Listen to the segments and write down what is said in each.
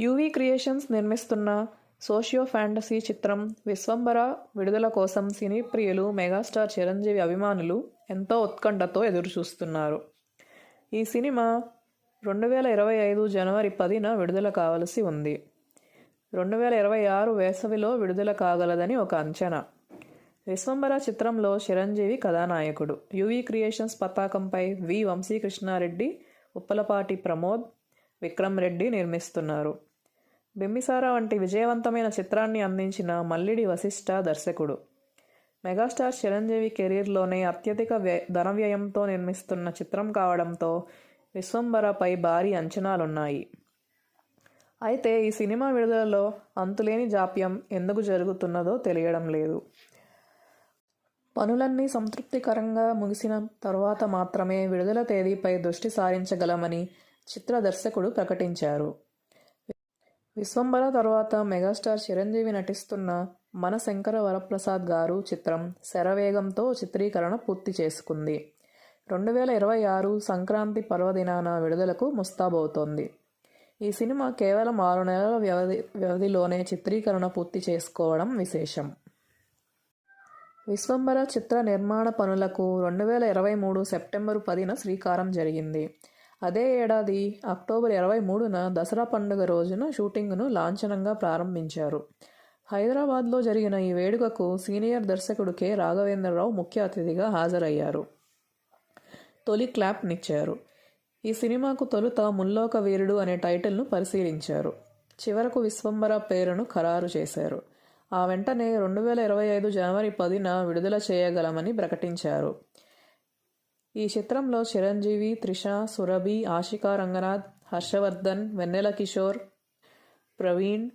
UV creations నిర్మిస్తున్న socio fantasy చిత్రం విశ్వంబర విడుదల కోసం సినీ ప్రియులు మెగాస్టార్ చిరంజీవి అభిమానులు ఎంతో ఉత్కంఠతో ఎదురుచూస్తున్నారు. ఈ సినిమా రెండు వేల ఇరవై ఐదు జనవరి పదిన విడుదల కావలసి ఉంది. రెండు వేల ఇరవై ఆరు వేసవిలో విడుదల కాగలదని ఒక అంచనా. విశ్వంబర చిత్రంలో చిరంజీవి కథానాయకుడు. యువి క్రియేషన్స్ పతాకంపై వి వంశీకృష్ణారెడ్డి ఉప్పలపాటి ప్రమోద్ విక్రమ్ రెడ్డి నిర్మిస్తున్నారు. బింబిసార వంటి విజయవంతమైన చిత్రాన్ని అందించిన మల్లిడి వశిష్ఠ దర్శకుడు. మెగాస్టార్ చిరంజీవి కెరీర్లోనే అత్యధిక వ్య ధన వ్యయంతో నిర్మిస్తున్న చిత్రం కావడంతో విశ్వంబరపై భారీ అంచనాలున్నాయి. అయితే ఈ సినిమా విడుదలలో అంతులేని జాప్యం ఎందుకు జరుగుతున్నదో తెలియడం లేదు. పనులన్నీ సంతృప్తికరంగా ముగిసిన తర్వాత మాత్రమే విడుదల తేదీపై దృష్టి సారించగలమని చిత్ర దర్శకుడు ప్రకటించారు. విశ్వంబర తర్వాత మెగాస్టార్ చిరంజీవి నటిస్తున్న మన శంకర వరప్రసాద్ గారు చిత్రం శరవేగంతో చిత్రీకరణ పూర్తి చేసుకుంది. రెండు వేల ఇరవై ఆరు సంక్రాంతి పర్వదినాన విడుదలకు ముస్తాబవుతోంది. ఈ సినిమా కేవలం ఆరు నెలల వ్యవధి వ్యవధిలోనే చిత్రీకరణ పూర్తి చేసుకోవడం విశేషం. విశ్వంబర చిత్ర నిర్మాణ పనులకు రెండు వేల ఇరవై మూడు సెప్టెంబరు పదిన శ్రీకారం జరిగింది. అదే ఏడాది అక్టోబర్ ఇరవై మూడున దసరా పండుగ రోజున షూటింగ్ను లాంఛనంగా ప్రారంభించారు. హైదరాబాద్లో జరిగిన ఈ వేడుకకు సీనియర్ దర్శకుడు కె. రాఘవేంద్రరావు ముఖ్య అతిథిగా హాజరయ్యారు. తొలి క్లాప్నిచ్చారు ఈ సినిమాకు తొలుత ముల్లోక వీరుడు అనే టైటిల్ను పరిశీలించారు. చివరకు విశ్వంబర పేరును ఖరారు చేశారు. ఆ వెంటనే రెండు వేల ఇరవై ఐదు జనవరి పదిన విడుదల చేయగలమని ప్రకటించారు. ఈ చిత్రంలో చిరంజీవి త్రిష సురభి ఆశికా రంగనాథ్ హర్షవర్ధన్ వెన్నెల కిషోర్ ప్రవీణ్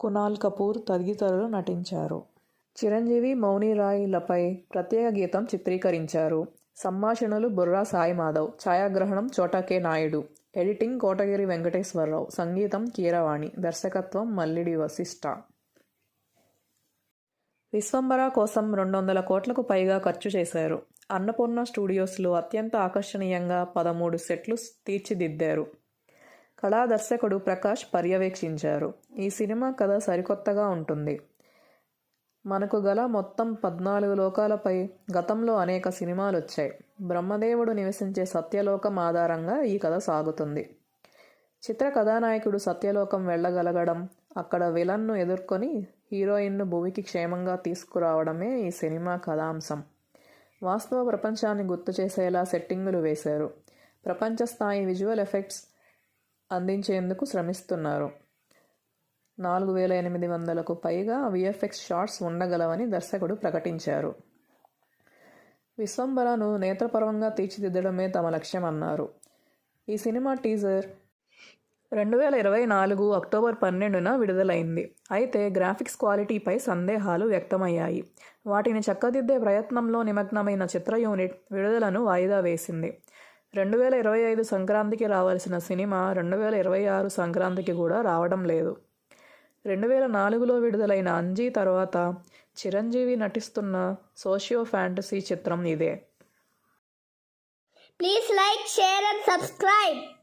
కునాల్ కపూర్ తదితరులు నటించారు. చిరంజీవి మౌని రాయ్లపై ప్రత్యేక గీతం చిత్రీకరించారు. సంభాషణలు బుర్రా సాయి మాధవ్ ఛాయాగ్రహణం చోటకే నాయుడు ఎడిటింగ్ కోటగిరి వెంకటేశ్వరరావు సంగీతం కీరవాణి దర్శకత్వం మల్లిడి వశిష్ట. విశ్వంబర కోసం రెండు వందల కోట్లకు పైగా ఖర్చు చేశారు. అన్నపూర్ణ స్టూడియోస్లో అత్యంత ఆకర్షణీయంగా పదమూడు సెట్లు తీర్చిదిద్దారు. కళా దర్శకుడు ప్రకాష్ పర్యవేక్షించారు. ఈ సినిమా కథ సరికొత్తగా ఉంటుంది. మనకు గల మొత్తం పద్నాలుగు లోకాలపై గతంలో అనేక సినిమాలు వచ్చాయి బ్రహ్మదేవుడు నివసించే సత్యలోకం ఆధారంగా ఈ కథ సాగుతుంది. చిత్ర కథానాయకుడు సత్యలోకం వెళ్ళగలగడం అక్కడ విలన్ను ఎదుర్కొని హీరోయిన్ను భూమికి క్షేమంగా తీసుకురావడమే ఈ సినిమా కథాంశం. వాస్తవ ప్రపంచాన్ని గుర్తు చేసేలా సెట్టింగులు వేశారు. ప్రపంచ స్థాయి విజువల్ ఎఫెక్ట్స్ అందించేందుకు శ్రమిస్తున్నారు. నాలుగు వేల ఎనిమిది వందలకు పైగా విఎఫ్ఎక్స్ షార్ట్స్ ఉండగలవని దర్శకుడు ప్రకటించారు. విశ్వంబరను నేత్రపరంగా తీర్చిదిద్దడమే తమ లక్ష్యమన్నారు. ఈ సినిమా టీజర్ రెండు వేల ఇరవై నాలుగు అక్టోబర్ పన్నెండున విడుదలైంది. అయితే గ్రాఫిక్స్ క్వాలిటీపై సందేహాలు వ్యక్తమయ్యాయి. వాటిని చక్కదిద్దే ప్రయత్నంలో నిమగ్నమైన చిత్ర యూనిట్ విడుదలను వాయిదా వేసింది. రెండు వేల ఇరవై ఐదు సంక్రాంతికి రావాల్సిన సినిమా రెండు వేల ఇరవై ఆరు సంక్రాంతికి కూడా రావడం లేదు. రెండు వేల నాలుగులో విడుదలైన అంజీ తర్వాత చిరంజీవి నటిస్తున్న సోషియో ఫ్యాంటసీ చిత్రం ఇదే. Please like share and subscribe.